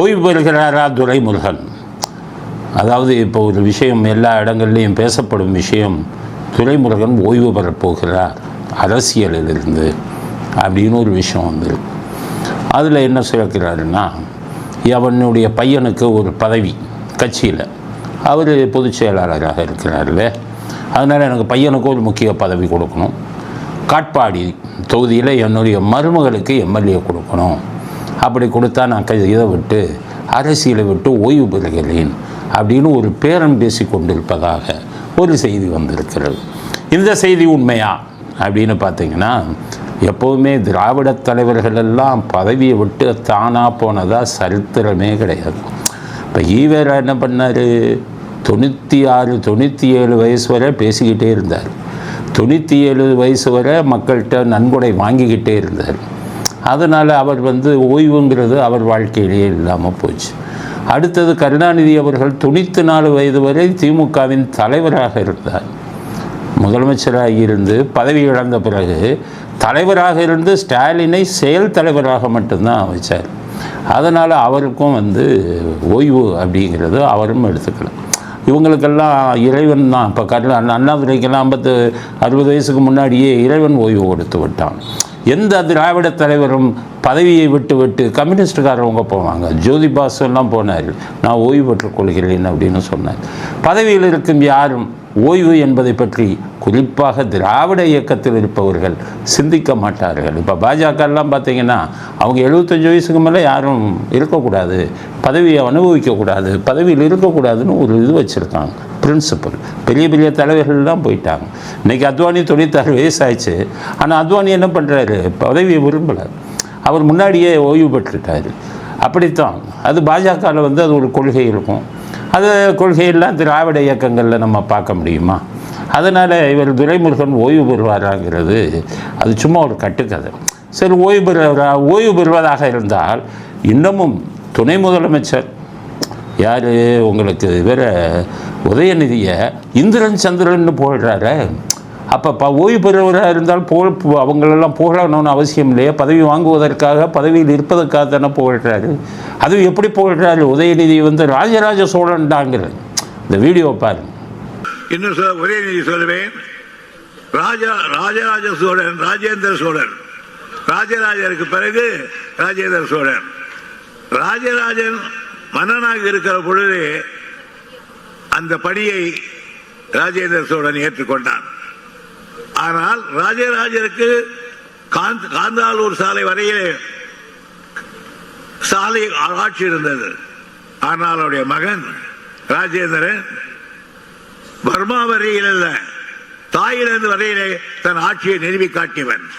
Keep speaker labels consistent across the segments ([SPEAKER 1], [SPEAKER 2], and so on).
[SPEAKER 1] ஓய்வு பெறுகிறாரா துரைமுருகன்? அதாவது இப்போ ஒரு விஷயம் எல்லா இடங்கள்லையும் பேசப்படும் விஷயம் துரைமுருகன் ஓய்வு பெறப்போகிறார் அரசியலிலிருந்து அப்படின்னு ஒரு விஷயம் வந்துடும் அதில் என்ன சுரக்கிறாருன்னா அவனுடைய பையனுக்கு ஒரு பதவி கட்சியில். அவர் பொதுச் செயலாளராக இருக்கிறார்ல அதனால் எனக்கு பையனுக்கு ஒரு முக்கிய பதவி கொடுக்கணும். காட்பாடி தொகுதியில் என்னுடைய மருமகளுக்கு எம்எல்ஏ கொடுக்கணும். அப்படி கொடுத்தா நான் க இதை விட்டு அரசியலை விட்டு ஓய்வு பெறுகிறேன் அப்படின்னு ஒரு பேரம் பேசி கொண்டிருப்பதாக ஒரு செய்தி வந்திருக்கிறது. இந்த செய்தி உண்மையா? அப்படின்னு பார்த்தீங்கன்னா எப்போவுமே திராவிட தலைவர்கள் எல்லாம் பதவியை விட்டு தானாக போனதாக சரித்திரமே கிடையாது. இப்போ ஈவேரா என்ன பண்ணார்? தொண்ணூற்றி ஆறு தொண்ணூற்றி ஏழு வயசு வரை பேசிக்கிட்டே இருந்தார். தொண்ணூற்றி ஏழு வயசு வரை மக்கள்கிட்ட நன்கொடை வாங்கிக்கிட்டே இருந்தார். அதனால் அவர் வந்து ஓய்வுங்கிறது அவர் வாழ்க்கையிலேயே இல்லாமல் போச்சு. அடுத்தது கருணாநிதி அவர்கள் தொண்ணூற்றி நாலு வயது வரை திமுகவின் தலைவராக இருந்தார். முதலமைச்சராக இருந்து பதவி இழந்த பிறகு தலைவராக இருந்து ஸ்டாலினை செயல் தலைவராக மட்டும்தான் வச்சார் அதனால் அவருக்கும் வந்து ஓய்வு அப்படிங்கிறது அவரும் எடுத்துக்கலாம். இவங்களுக்கெல்லாம் இறைவன் தான். இப்போ கருணா அண்ணாதுரைக்கெல்லாம் ஐம்பத்து அறுபது வயசுக்கு முன்னாடியே இறைவன் ஓய்வு கொடுத்து விட்டான். எந்த திராவிட தலைவரும் பதவியை விட்டு விட்டு கம்யூனிஸ்டுக்காரவங்க போவாங்க. ஜோதி பாசு எல்லாம் போனார். நான் ஓய்வு பெற்றுக் கொள்கிறேன் அப்படின்னு சொன்னார். பதவியில் இருக்கும் யாரும் ஓய்வு என்பதை பற்றி குறிப்பாக திராவிட இயக்கத்தில் இருப்பவர்கள் சிந்திக்க மாட்டார்கள். இப்போ பாஜகலாம் பார்த்தீங்கன்னா அவங்க எழுபத்தஞ்சு வயசுக்கு மேலே யாரும் இருக்கக்கூடாது. பதவியை அனுபவிக்கக்கூடாது. பதவியில் இருக்கக்கூடாதுன்னு ஒரு இது வச்சுருக்காங்க. பிரின்சிபல் பெரிய பெரிய தலைவர்கள்லாம் போயிட்டாங்க. இன்றைக்கி அத்வானி தொண்ணூத்தாறு வயசாயிடுச்சு. ஆனால் அத்வானி என்ன பண்ணுறாரு பதவியை விரும்பலை. அவர் முன்னாடியே ஓய்வு பெற்றுட்டார். அப்படித்தான். அது பாஜகவில் வந்து அது ஒரு கொள்கை இருக்கும். அது கொள்கையெல்லாம் திராவிட இயக்கங்களில் நம்ம பார்க்க முடியுமா? அதனால் இவர் துரைமுருகன் ஓய்வு பெறுவாராங்கிறது. அது சும்மா ஒரு கட்டுக்கதை. சரி ஓய்வு பெறுவரா ஓய்வு பெறுவதாக இருந்தால் இன்னமும் துணை முதலமைச்சர் யார்? உங்களுக்கு இவர உதயநிதியை இந்திரன் சந்திரன்னு போடுறாரு. அப்போ ப ஓய்வு பெறுவராக இருந்தால் புகழ் அவங்களெல்லாம் புகழணும்னு அவசியம் இல்லையே. பதவி வாங்குவதற்காக பதவியில் இருப்பதற்காக தானே புகழ்கிறாரு அது எப்படி புகழ்கிறாரு உதயநிதி வந்து ராஜராஜ சோழன்டாங்கிற. இந்த வீடியோ பாருங்க.
[SPEAKER 2] இன்னும் சொல்ல உதயநிதி சொல்லுவேன். ராஜா ராஜராஜ சோழன் ராஜேந்திர சோழன். ராஜராஜருக்கு பிறகு ராஜேந்திர சோழன். ராஜராஜன் மன்னனாக இருக்கிற பொழுது அந்த பணியை ராஜேந்திர சோழன் ஏற்றுக்கொண்டான். ஆனால் ராஜராஜருக்கு காந்த்- காந்தாலூர் சாலை வரையிலே சாலை ஆட்சி இருந்தது. ஆனால் அவருடைய மகன் ராஜேந்திரன் பர்மா வரையில் அல்ல தாயிலிருந்து வரையிலே தன் ஆட்சியை நிறுவி காட்டியவன்.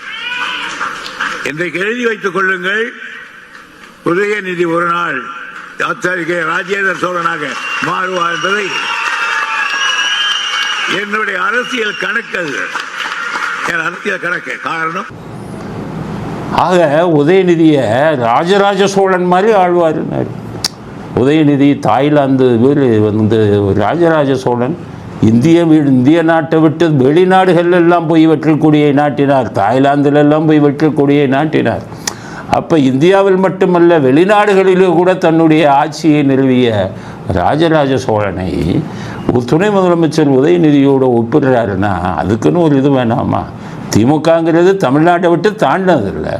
[SPEAKER 2] இன்றைக்கு எழுதி வைத்துக் கொள்ளுங்கள் உதயநிதி ஒரு நாள் அத்தகைய ராஜேந்திர சோழனாக மாறுவார் என்பதை என்னுடைய அரசியல் கணக்கு அது என் அரசியல் கணக்கு காரணம்.
[SPEAKER 1] ஆக உதயநிதியை ராஜராஜ சோழன் மாதிரி ஆழ்வாருன்னாரு உதயநிதி தாய்லாந்து வந்து ராஜராஜ சோழன். இந்திய வீடு இந்திய நாட்டை விட்டு வெளிநாடுகள் எல்லாம் போய் வெற்றக்கூடிய நாட்டினார். தாய்லாந்திலெல்லாம் போய் வெற்றக்கூடிய நாட்டினார். அப்போ இந்தியாவில் மட்டுமல்ல வெளிநாடுகளிலே கூட தன்னுடைய ஆட்சியை நிறுவிய ராஜராஜ சோழனை ஒரு துணை முதலமைச்சர் உதயநிதியோடு ஒப்பிடுறாருன்னா அதுக்குன்னு ஒரு இது வேணாமா? திமுகங்கிறது தமிழ்நாட்டை விட்டு தாண்டினதில்லை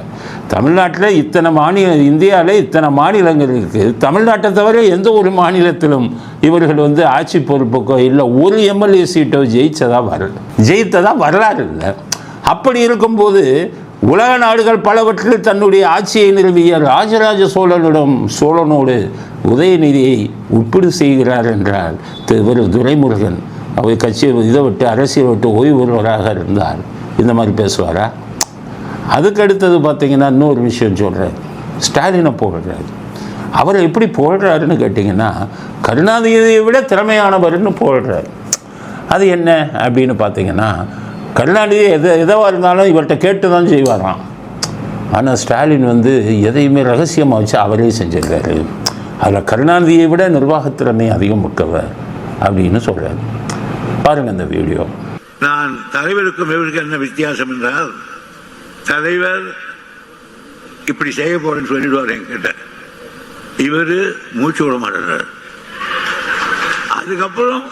[SPEAKER 1] தமிழ்நாட்டில் இத்தனை மாநில இந்தியாவில் இத்தனை மாநிலங்கள் இருக்குது தமிழ்நாட்டை தவிர எந்த ஒரு மாநிலத்திலும் இவர்கள் வந்து ஆட்சி பொறுப்புக்கோ இல்லை ஒரு எம்எல்ஏ சீட்டோ ஜெயித்ததாக வரல ஜெயித்ததாக வரலாறு இல்லை. அப்படி இருக்கும்போது உலக நாடுகள் பலவற்றில் தன்னுடைய ஆட்சியை நிறுவிய ராஜராஜ சோழனிடம் சோழனோடு உதயநிதியை ஒப்பீடு செய்கிறார் என்றால் திரு இவர் துரைமுருகன். அவர் கட்சியை இதை விட்டு அரசியல் விட்டு ஓய்வு பெறுவராக இருந்தார். இந்த மாதிரி பேசுவாரா? அதுக்கு அடுத்தது பார்த்தீங்கன்னா இன்னொரு விஷயம் சொல்கிறார் ஸ்டாலினை போடுறாரு. அவர் எப்படி போடுறாருன்னு கேட்டிங்கன்னா கருணாநிதியை விட திறமையானவர்னு போடுறார். அது என்ன அப்படின்னு பார்த்தீங்கன்னா கருணாநிதி எதை எதுவாக இருந்தாலும் இவர்கிட்ட கேட்டு தான் செய்வாராம். ஆனால் ஸ்டாலின் வந்து எதையுமே ரகசியமாக வச்சு அவரே செஞ்சிருக்காரு. அதில் கருணாநிதியை விட நிர்வாகத்திறமை அதிகம் மிக்கவர் அப்படின்னு சொல்கிறார் பாருங்கள் இந்த வீடியோ.
[SPEAKER 2] நான் தலைவருக்கும் இவருக்கும் என்ன வித்தியாசம் என்றால் தலைவர் இப்படி செய்ய போறேன்னு சொல்லிடுவார் என்கிட்ட. இவர் மூச்சு விட மாட்டார் அதுக்கப்புறம்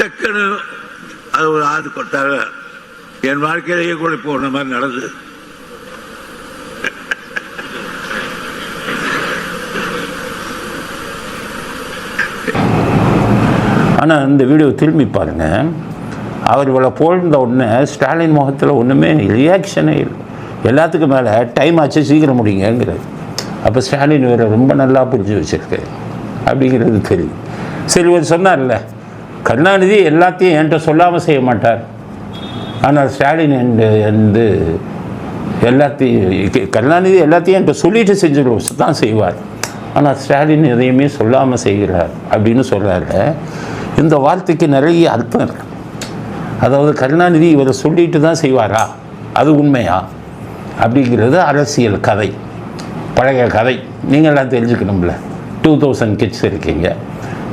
[SPEAKER 2] டக்குன்னு அது ஒரு ஆறு கொட்டாக என் வாழ்க்கையிலேயே கூட போன மாதிரி நடந்தது.
[SPEAKER 1] ஆனால் இந்த வீடியோ திரும்பி பாருங்க. அவர் இவ்வளோ போழ்ந்த உடனே ஸ்டாலின் முகத்தில் ஒன்றுமே ரியாக்ஷனே இல்லை. எல்லாத்துக்கும் மேலே டைம் ஆச்சு சீக்கிரம் முடியுங்கிறார் அப்போ ஸ்டாலின் வேற ரொம்ப நல்லா புரிஞ்சு வச்சுருக்காரு அப்படிங்கிறது தெரியும். சரி இவர் சொன்னார்ல கருணாநிதி எல்லாத்தையும் என்கிட்ட சொல்லாமல் செய்ய மாட்டார். ஆனால் ஸ்டாலின் என்று வந்து எல்லாத்தையும் கருணாநிதி எல்லாத்தையும் என்கிட்ட சொல்லிட்டு செஞ்சுருவோம் தான் செய்வார். ஆனால் ஸ்டாலின் எதையுமே சொல்லாமல் செய்கிறார் அப்படின்னு சொல்கிறாரு இந்த வார்த்தைக்கு நிறைய அர்த்தம் இருக்கு. அதாவது கருணாநிதி இவரை சொல்லிட்டு தான் செய்வாரா? அது உண்மையா? அப்படிங்கிறது அரசியல் கதை. பழைய கதை. நீங்கள்லாம் தெரிஞ்சுக்கணும்ல. டூ தௌசண்ட் கிட்ஸ் இருக்கீங்க.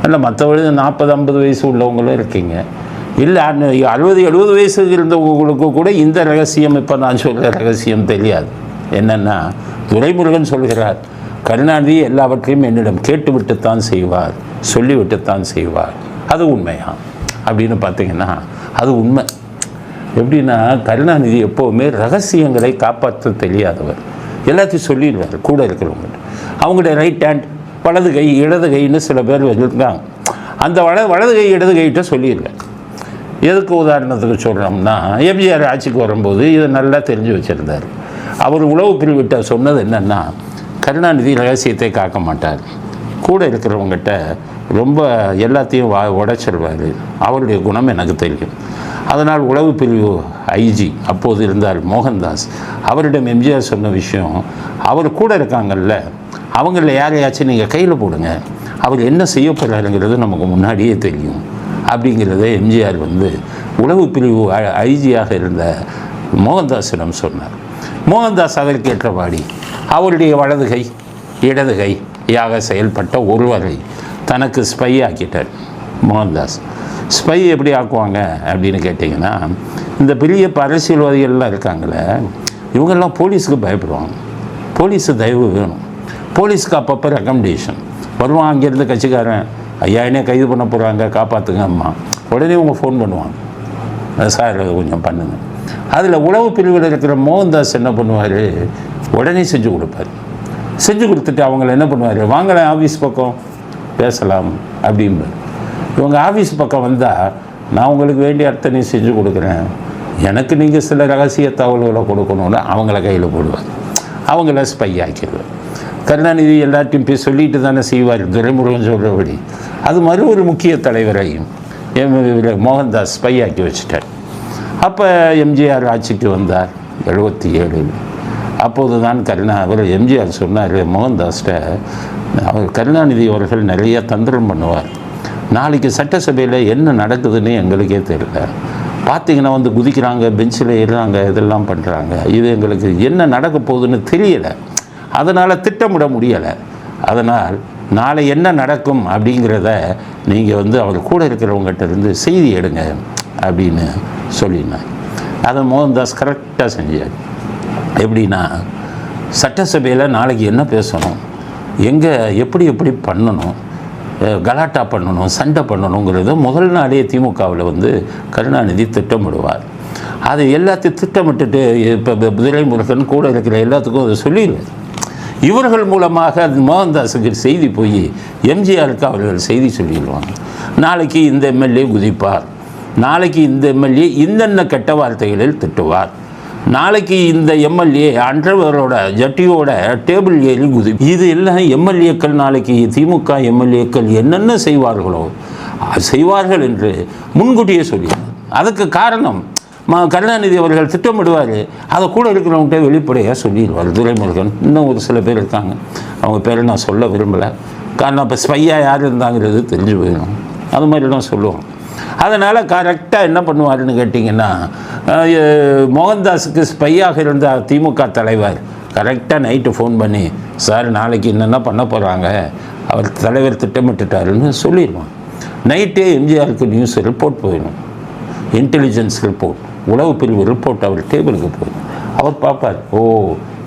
[SPEAKER 1] இல்லை மற்றபடி நாற்பது ஐம்பது வயசு உள்ளவங்களும் இருக்கீங்க. இல்லை அறுபது எழுபது வயசு இருந்தவங்களுக்கு கூட இந்த ரகசியம் இப்போ நான் சொல்கிற ரகசியம் தெரியாது. என்னென்னா துரைமுருகன் சொல்கிறார் கருணாநிதி எல்லாவற்றையும் என்னிடம் கேட்டுவிட்டுத்தான் செய்வார் சொல்லிவிட்டுத்தான் செய்வார். அது உண்மையா? அப்படின்னு பார்த்தீங்கன்னா அது உண்மை. எப்படின்னா கருணாநிதி எப்போவுமே ரகசியங்களை காப்பாற்ற தெரியாதவர். எல்லாத்தையும் சொல்லிடுவார் கூட இருக்கிறவங்க. அவங்களுடைய ரைட் ஹேண்ட் வலது கை இடது கைன்னு சில பேர் வச்சுருக்காங்க. அந்த வல வலது கை இடது கைகிட்ட சொல்லிடுவேன் எதுக்கு உதாரணத்துக்கு சொல்கிறோம்னா எம்ஜிஆர் ஆட்சிக்கு வரும்போது இதை நல்லா தெரிஞ்சு வச்சுருந்தார். அவர் உளவு பிரிவிட்ட சொன்னது என்னென்னா கருணாநிதி ரகசியத்தை காக்க மாட்டார். கூட இருக்கிறவங்ககிட்ட ரொம்ப எல்லாத்தையும் வா உடைச்சிருவார். அவருடைய குணம் எனக்கு தெரியும். அதனால் உளவு பிரிவு ஐஜி அப்போது இருந்தார் மோகன்தாஸ். அவரிடம் எம்ஜிஆர் சொன்ன விஷயம் அவர் கூட இருக்காங்கல்ல அவங்கள யாரையாச்சும் நீங்கள் கையில் போடுங்க. அவர் என்ன செய்ய போகிறாருங்கிறது நமக்கு முன்னாடியே தெரியும். அப்படிங்கிறத எம்ஜிஆர் வந்து உளவு பிரிவு ஐஜியாக இருந்த மோகன்தாஸிடம் சொன்னார். மோகன்தாஸ் அதற்கேற்றபாடி அவருடைய வலதுகை இடதுகை இடது கை யாக செயல்பட்ட ஒருவரை தனக்கு ஸ்பை ஆக்கிட்டார் மோகன்தாஸ். ஸ்பை எப்படி ஆக்குவாங்க அப்படின்னு கேட்டிங்கன்னா இந்த பெரிய அரசியல்வாதிகள்லாம் இருக்காங்களே இவங்கெல்லாம் போலீஸுக்கு பயப்படுவாங்க. போலீஸு தயவு வேணும். போலீஸ்க்கு அப்பப்போ ரெக்கமெண்டேஷன் வருவான் அங்கேருந்து கட்சிக்காரன் ஐயா என்ன கைது பண்ண போகிறாங்க காப்பாற்றுங்க அம்மா. உடனே அவங்க ஃபோன் பண்ணுவாங்க. சார் கொஞ்சம் பண்ணுங்கள் அதில் உளவு பிரிவில் இருக்கிற மோகன்தாஸ் என்ன பண்ணுவார்? உடனே செஞ்சு கொடுப்பார். செஞ்சு கொடுத்துட்டு அவங்கள என்ன பண்ணுவார்? வாங்கலாம் ஆஃபீஸ் பக்கம். பேசலாம். அப்படிம்பார். இவங்க ஆஃபீஸ் பக்கம் வந்தால் நான் உங்களுக்கு வேண்டிய அர்த்தனை செஞ்சு கொடுக்குறேன். எனக்கு நீங்கள் சில ரகசிய தகவல்களை கொடுக்கணும்னு அவங்கள கையில் போடுவார். அவங்கள ஸ்பை ஆக்கிடுவார். கருணாநிதி எல்லாத்தையும் போய் சொல்லிட்டு தானே செய்வார். துரைமுருகன் சொல்கிறபடி அது மாதிரி ஒரு முக்கிய தலைவரையும் எம். மோகன்தாஸ் பையாக்கி வச்சுட்டார். அப்போ எம்ஜிஆர் ஆட்சிக்கு வந்தார் எழுபத்தி ஏழில் அப்போது தான் கருணா அவர் எம்ஜிஆர் சொன்னார் மோகன்தாஸ்கிட்ட அவர் கருணாநிதி அவர்கள் நிறைய தந்திரம் பண்ணுவார். நாளைக்கு சட்டசபையில் என்ன நடக்குதுன்னு எங்களுக்கே தெரியல. பார்த்தீங்கன்னா வந்து குதிக்கிறாங்க பெஞ்சில் ஏறுறாங்க இதெல்லாம் பண்ணுறாங்க இது எங்களுக்கு என்ன நடக்க போகுதுன்னு தெரியலை. அதனால் திட்டமிட முடியலை. அதனால் நாளை என்ன நடக்கும் அப்படிங்கிறத நீங்கள் வந்து அவர் கூட இருக்கிறவங்ககிட்ட இருந்து செய்தி எடுங்க அப்படின்னு சொல்லினேன் அதை மோகன்தாஸ் கரெக்டாக செஞ்சார். எப்படின்னா சட்டசபையில் நாளைக்கு என்ன பேசணும் எங்கே எப்படி எப்படி பண்ணணும் கலாட்டா பண்ணணும் சண்டை பண்ணணுங்கிறது முதல் நாளே திமுகவில் வந்து கருணாநிதி திட்டமிடுவார். அதை எல்லாத்தையும் திட்டமிட்டுட்டு இப்போ துரைமுருகன் கூட இருக்கிற எல்லாத்துக்கும் அதை சொல்லிடுவார். இவர்கள் மூலமாக மோகன்தாஸுக்கு செய்தி போய் எம்ஜிஆருக்கு அவர்கள் செய்தி சொல்லிடுவாங்க. நாளைக்கு இந்த எம்எல்ஏ குதிப்பார். நாளைக்கு இந்த எம்எல்ஏ இந்தென்ன கெட்ட வார்த்தைகளில் திட்டுவார். நாளைக்கு இந்த எம்எல்ஏ அன்றவரோட ஜட்டியோட டேபிள் ஏறி குதி இது எல்லாம் எம்எல்ஏக்கள் நாளைக்கு திமுக எம்எல்ஏக்கள் என்னென்ன செய்வார்களோ செய்வார்கள் என்று முன்கூட்டியே சொல்லி அதுக்கு காரணம் கருணாநிதி அவர்கள் திட்டமிடுவார். அதை கூட இருக்கிறவங்ககிட்ட வெளிப்படையாக சொல்லிடுவார். துரைமுருகன் இன்னும் ஒரு சில பேர் இருக்காங்க. அவங்க பேரை நான் சொல்ல விரும்பலை. காரணம் இப்போ ஸ்பையாக யார் இருந்தாங்கிறது தெரிஞ்சு போயிடும். அது மாதிரிலாம் சொல்லுவோம் அதனால் கரெக்டாக என்ன பண்ணுவாருன்னு கேட்டிங்கன்னா மோகன்தாஸுக்கு ஸ்பையாக இருந்த திமுக தலைவர் கரெக்டாக நைட்டு ஃபோன் பண்ணி சார் நாளைக்கு என்னென்ன பண்ண போகிறாங்க அவர் தலைவர் திட்டமிட்டுட்டாருன்னு சொல்லிடுவான் நைட்டே எம்ஜிஆருக்கு நியூஸ் ரிப்போர்ட் போயிடும். இன்டெலிஜென்ஸ் ரிப்போர்ட் உளவு பிரிவு ரிப்போர்ட் அவர் டேபிளுக்கு போய் அவர் பார்ப்பார் ஓ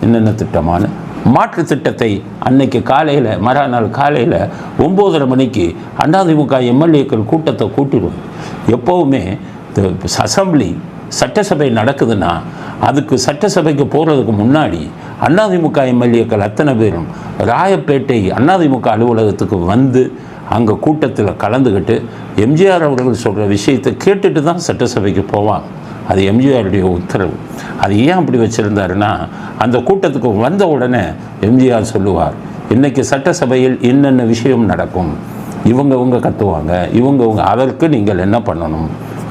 [SPEAKER 1] என்னென்ன திட்டமானு மாற்று திட்டத்தை அன்னைக்கு காலையில் மறுநாள் காலையில் ஒம்போதரை மணிக்கு அதிமுக எம்எல்ஏக்கள் கூட்டத்தை கூட்டிடுவோம் எப்போவுமே அசம்பிளி சட்டசபை நடக்குதுன்னா அதுக்கு சட்டசபைக்கு போகிறதுக்கு முன்னாடி அதிமுக எம்எல்ஏக்கள் அத்தனை பேரும் ராயப்பேட்டை அதிமுக அலுவலகத்துக்கு வந்து அங்கே கூட்டத்தில் கலந்துக்கிட்டு எம்ஜிஆர் அவர்கள் சொல்கிற விஷயத்தை கேட்டுட்டு தான் சட்டசபைக்கு போவாங்க. அது எம்ஜிஆருடைய உத்தரவு. அது ஏன் அப்படி வச்சுருந்தாருன்னா அந்த கூட்டத்துக்கு வந்த உடனே எம்ஜிஆர் சொல்லுவார் இன்றைக்கி சட்டசபையில் என்னென்ன விஷயம் நடக்கும்? இவங்க இவங்க கத்துவாங்க. இவங்க இவங்க அதற்கு நீங்கள் என்ன பண்ணணும்?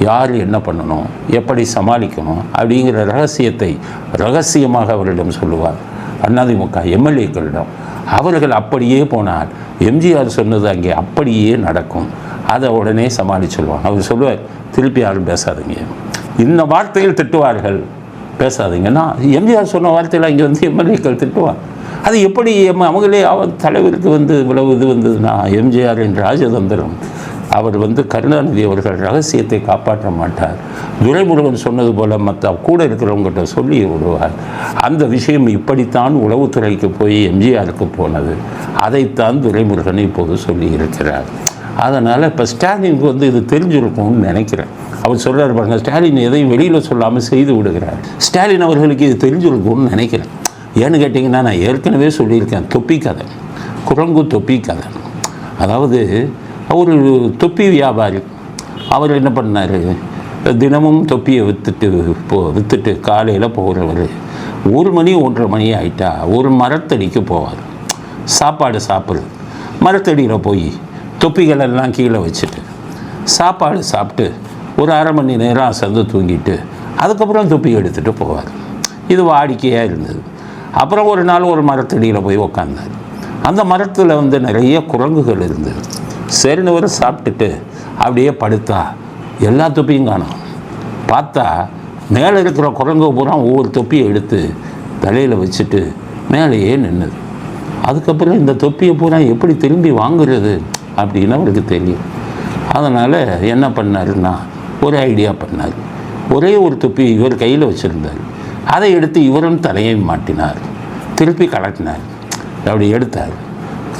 [SPEAKER 1] யார் என்ன பண்ணணும்? எப்படி சமாளிக்கணும்? அப்படிங்கிற ரகசியத்தை ரகசியமாக அவரிடம் சொல்லுவார். அதிமுக எம்எல்ஏக்களிடம். அவர்கள் அப்படியே போனால் எம்ஜிஆர் சொன்னது அங்கே அப்படியே நடக்கும். அதை உடனே சமாளிச்சுடுவாங்க அவர் சொல்லுவார் திருப்பி யாரும் பேசாதீங்க. இந்த வார்த்தையில் திட்டுவார்கள். பேசாதீங்கன்னா எம்ஜிஆர் சொன்ன வார்த்தையில் இங்கே வந்து எம்எல்ஏக்கள் திட்டுவார் அது எப்படி எம் அவங்களே அவன் தலைவருக்கு வந்து இவ்வளவு இது வந்ததுன்னா எம்ஜிஆரின் ராஜதந்திரம். அவர் வந்து கருணாநிதி அவர்கள் ரகசியத்தை காப்பாற்ற மாட்டார். துரைமுருகன் சொன்னது போல் மற்ற கூட இருக்கிறவங்ககிட்ட சொல்லி விடுவார். அந்த விஷயம் இப்படித்தான் உளவுத்துறைக்கு போய் எம்ஜிஆருக்கு போனது. அதைத்தான் துரைமுருகன் இப்போது சொல்லி இருக்கிறார். அதனால் இப்போ ஸ்டாலினுக்கு வந்து இது தெரிஞ்சிருக்கும்னு நினைக்கிறேன். அவர் சொல்கிறார் பாருங்க ஸ்டாலின் எதையும் வெளியில் சொல்லாமல் செய்து விடுகிறார். ஸ்டாலின் அவர்களுக்கு இது தெரிஞ்சிருக்கும்னு நினைக்கிறேன். ஏன்னு கேட்டிங்கன்னா நான் ஏற்கனவே சொல்லியிருக்கேன் தொப்பி கதை குரங்கு தொப்பி கதை. அதாவது அவர் தொப்பி வியாபாரி. அவர் என்ன பண்ணார்? தினமும் தொப்பியை விற்றுட்டு போ விற்றுட்டு காலையில் போகிறவர் ஒரு மணி ஒன்றரை மணி ஆகிட்டா ஒரு மரத்தடிக்கு போவார். சாப்பாடு சாப்பிட்றது மரத்தடியில் போய் தொப்பிகளெல்லாம் கீழே வச்சுட்டு சாப்பாடு சாப்பிட்டு ஒரு அரை மணி நேரம் அசந்து தூங்கிட்டு அதுக்கப்புறம் தொப்பி எடுத்துகிட்டு போவார். இது வாடிக்கையாக இருந்தது. அப்புறம் ஒரு நாள் ஒரு மரத்தடியில் போய் உக்காந்தார். அந்த மரத்தில் வந்து நிறைய குரங்குகள் இருந்தது சரின்னு ஒரு சாப்பிட்டுட்டு அப்படியே படுத்தா எல்லா தொப்பியும் காணும். பார்த்தா மேலே இருக்கிற குரங்கு பூரா ஒவ்வொரு தொப்பியை எடுத்து தலையில் வச்சுட்டு மேலேயே நின்றுது அதுக்கப்புறம் இந்த தொப்பியை பூரா எப்படி திரும்பி வாங்குறது அப்படின்னு அவருக்கு தெரியும். அதனால் என்ன பண்ணாருன்னா ஒரு ஐடியா பண்ணார். ஒரே ஒரு தொப்பி இவர் கையில் வச்சுருந்தார். அதை எடுத்து இவரும் தலையை மாட்டினார். திருப்பி கலட்டினார். அப்படி எடுத்தார்.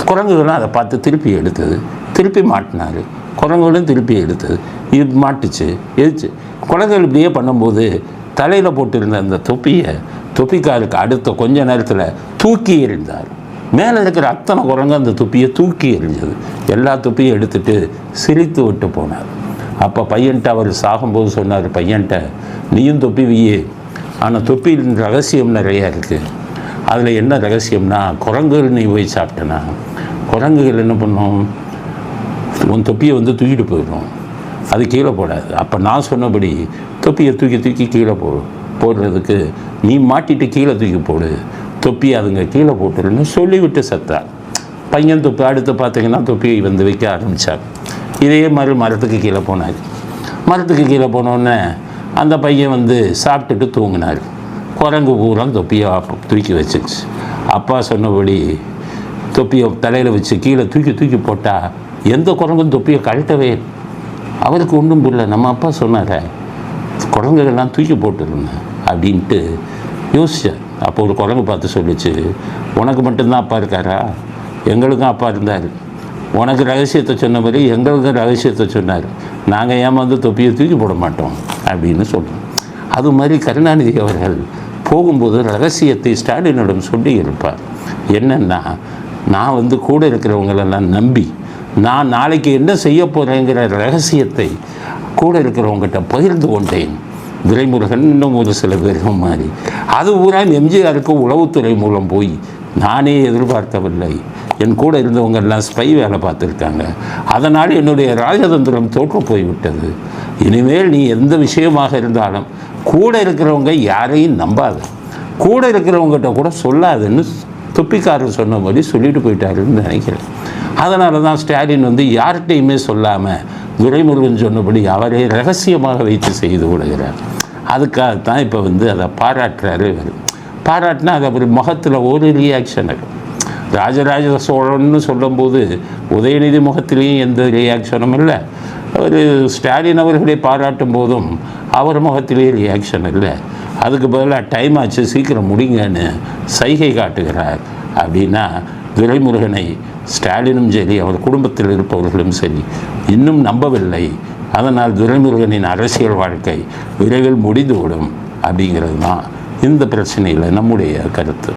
[SPEAKER 1] குரங்குகளும் அதை பார்த்து திருப்பி எடுத்தது. திருப்பி மாட்டினார். குரங்குகளும் திருப்பி எடுத்தது. இது மாட்டுச்சு எதிச்சு குரங்குகள் இப்படியே பண்ணும்போது தலையில் போட்டிருந்த அந்த தொப்பியை தொப்பிக்காருக்கு அடுத்த கொஞ்ச நேரத்தில் தூக்கி எறிந்தார். மேலே இருக்கிற அத்தனை குரங்கு அந்த தொப்பியை தூக்கி எறிஞ்சது. எல்லா தொப்பியும் எடுத்துட்டு சிரித்து விட்டு போனார். அப்போ பையன்ட்ட அவர் சாகும்போது சொன்னார் பையன்ட்ட நீயும் தொப்பி வையே. ஆனால் தொப்பியின் ரகசியம் நிறையா இருக்குது அதில் என்ன ரகசியம்னா குரங்குகள் நீ போய் சாப்பிட்டனா. குரங்குகள் என்ன பண்ணும்? உன் தொப்பியை வந்து தூக்கிட்டு போயிடும். அது கீழே போடாது. அப்போ நான் சொன்னபடி தொப்பியை தூக்கி தூக்கி கீழே போ போடுறதுக்கு நீ மாட்டிட்டு கீழே தூக்கி போடு. தொப்பி அதுங்க கீழே போட்டுருன்னு சொல்லிவிட்டு செத்தார் பையன் தொப்பி அடுத்து பார்த்தீங்கன்னா தொப்பியை வந்து வைக்க ஆரம்பித்தார் இதே மாதிரி மரத்துக்கு கீழே போனார். மரத்துக்கு கீழே போனோடனே அந்த பையன் வந்து சாப்பிட்டுட்டு தூங்கினார். குரங்கு பூரா தொப்பியை தூக்கி வச்சுச்சு அப்பா சொன்னபடி தொப்பியை தலையில் வச்சு கீழே தூக்கி தூக்கி போட்டால் எந்த குரங்கும் தொப்பியை கழட்டவே அவருக்கு ஒன்றும் புரியல. நம்ம அப்பா சொன்னார குரங்குகள்லாம் தூக்கி போட்டுருந்தேன் அப்படின்ட்டு யோசித்தார் அப்போ ஒரு குரங்கு பார்த்து சொல்லிச்சு உனக்கு மட்டும்தான் அப்பா இருக்காரா? எங்களுக்கும் அப்பா இருந்தார். உனக்கு ரகசியத்தை சொன்ன மாதிரி எங்களுக்கும் ரகசியத்தை சொன்னார். நாங்கள் ஏமாந்து தொப்பியை தூக்கி போட மாட்டோம் அப்படின்னு சொல்கிறோம் அது மாதிரி கருணாநிதி அவர்கள் போகும்போது ரகசியத்தை ஸ்டாலினிடம் சொல்லி இருப்பார். என்னென்னா நான் வந்து கூட இருக்கிறவங்களெல்லாம் நம்பி நான் நாளைக்கு என்ன செய்ய போகிறேங்கிற ரகசியத்தை கூட இருக்கிறவங்ககிட்ட பகிர்ந்து கொண்டேன். துரைமுருகன் இன்னும் ஒரு சில பேரும் மாதிரி அது பூரா எம்ஜிஆருக்கு உளவுத்துறை மூலம் போய் நானே எதிர்பார்க்கவில்லை. என் கூட இருந்தவங்க எல்லாம் ஸ்பை வேலை பார்த்துருக்காங்க. அதனால் என்னுடைய ராஜதந்திரம் தோற்று போய்விட்டது. இனிமேல் நீ எந்த விஷயமாக இருந்தாலும் கூட இருக்கிறவங்க யாரையும் நம்பாத. கூட இருக்கிறவங்ககிட்ட கூட சொல்லாதுன்னு துப்பிக்காரர் சொன்னபடி சொல்லிட்டு போயிட்டாருன்னு நினைக்கிறேன். அதனால தான் ஸ்டாலின் வந்து யார்கிட்டையுமே சொல்லாமல் துரைமுருகன் சொன்னபடி அவரே ரகசியமாக வைத்து செய்து விடுகிறார் அதுக்காகத்தான் இப்போ வந்து அதை பாராட்டுறாரு பாராட்டினா அது அவர் முகத்தில் ஒரு ரியாக்ஷன் இருக்கும் ராஜராஜ சோழன்னு சொல்லும்போது உதயநிதி முகத்திலையும் எந்த ரியாக்ஷனும் இல்லை. அவர் ஸ்டாலின் அவர்களை பாராட்டும் போதும் அவர் முகத்திலேயே ரியாக்ஷன் இல்லை. அதுக்கு பதிலாக டைம் ஆச்சு சீக்கிரம் முடிங்கன்னு சைகை காட்டுகிறார். அப்படின்னா துரைமுருகனை ஸ்டாலினும் சரி அவர் குடும்பத்தில் இருப்பவர்களும் சரி இன்னும் நம்பவில்லை. அதனால் துரைமுருகனின் அரசியல் வாழ்க்கை விரைவில் முடிந்துவிடும் அப்படிங்கிறது தான் இந்த பிரச்சனையில் நம்முடைய கருத்து.